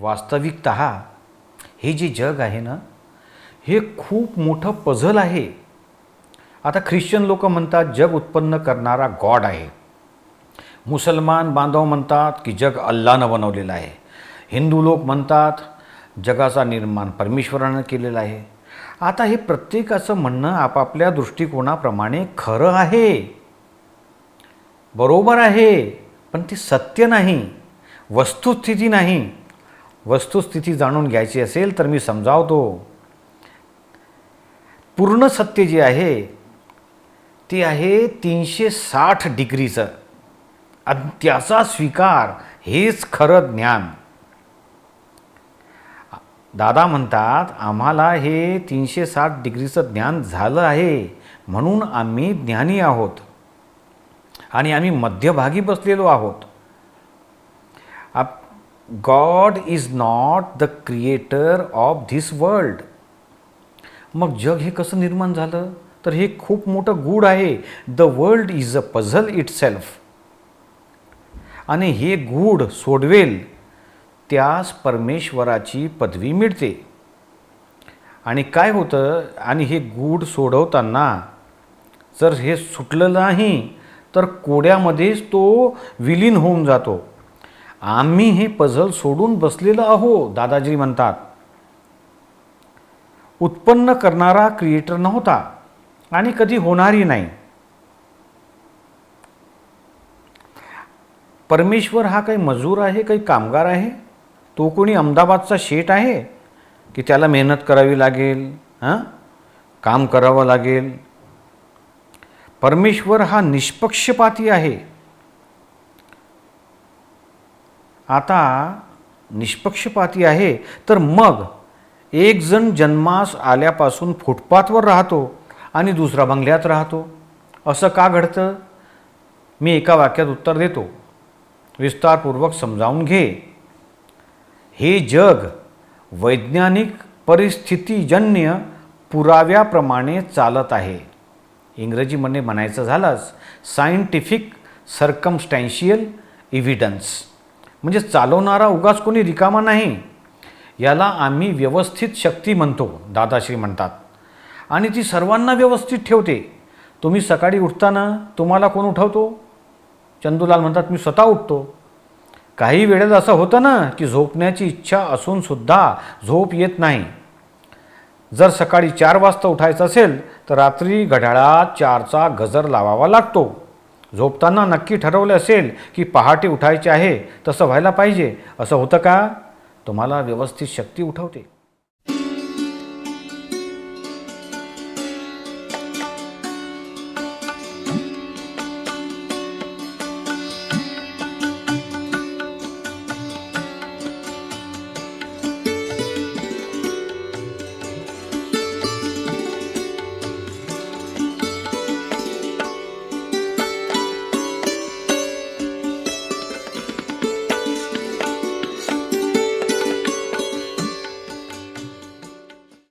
वास्तविकत हे जे जग आहे ना हे खूप मोठं पझल आहे. आता ख्रिश्चन लोक म्हणतात जग उत्पन्न करणारा गॉड आहे. मुसलमान बांधव म्हणतात की जग अल्लानं बनवलेलं आहे. हिंदू लोक म्हणतात जगाचा निर्माण परमेश्वरानं केलेला आहे. आता हे प्रत्येकाचं म्हणणं आपापल्या दृष्टिकोनाप्रमाणे खरं आहे. बरोबर आहे पण ते सत्य नाही वस्तुस्थिती नाही. वस्तुस्थिती जाणून घ्यायची असेल तर मी समजावतो. पूर्ण सत्य जे आहे ते आहे तीनशे साठ डिग्रीचं. आणि त्याचा स्वीकार हेच खरं ज्ञान. दादा म्हणतात आम्हाला हे तीनशे साठ डिग्रीचं ज्ञान झालं आहे म्हणून आम्ही ज्ञानी आहोत. आणि आम्ही मध्यभागी बसलेलो आहोत. आप God is not the creator of this world मग जग हे कसं निर्माण झालं? तर हे खूप मोठं गूढ आहे. The world is a puzzle itself आणि हे गूढ सोडवेल त्यास परमेश्वराची पदवी मिळते. आणि काय होतं? आणि हे गूढ सोडवताना जर हे सुटलं नाही तर कोड्यामध्येच तो विलीन होऊन जातो. आम्ही हे पझल सोडून बसलेलो आहो दादाजी म्हणतात. उत्पन्न करणारा क्रिएटर नव्हता आणि कधी होणारही नाही. परमेश्वर हा काही मजूर आहे काही कामगार आहे? तो कोणी अहमदाबादचा शेट आहे? की त्याला मेहनत करावी लागेल हां? काम करावं लागेल? परमेश्वर हा निष्पक्षपाती आहे. आता निष्पक्षपाती आहे तर मग एक जण जन्मास आल्यापासून फुटपाथवर राहतो आणि दुसरा बंगल्यात राहतो. असं का घडतं? मी एका वाक्यात उत्तर देतो. विस्तारपूर्वक समजावून घे. हे जग वैज्ञानिक परिस्थितीजन्य पुराव्याप्रमाणे चालत आहे. इंग्रजीमध्ये म्हणायचं झालंच सायंटिफिक सर्कमस्टॅन्शियल इव्हिडन्स म्हणजे चालवणारा उगाच कोणी रिकामा नाही. याला आम्ही व्यवस्थित शक्ती म्हणतो दादाश्री म्हणतात. आणि ती सर्वांना व्यवस्थित ठेवते. तुम्ही सकाळी उठताना तुम्हाला कोण उठवतो? चंदूलाल म्हणतात मी स्वतः उठतो. काही वेळेत असं होतं ना की झोपण्याची इच्छा असूनसुद्धा झोप येत नाही. जर सकाळी चार वाजता उठायचं असेल तर रात्री घड्याळात चारचा गजर लावावा लागतो. झोपताना नक्की ठरवलं असेल की पहाटे उठायचे आहे तसं व्हायला पाहिजे. असं होतं का? तुम्हाला व्यवस्थित शक्ती उठवते.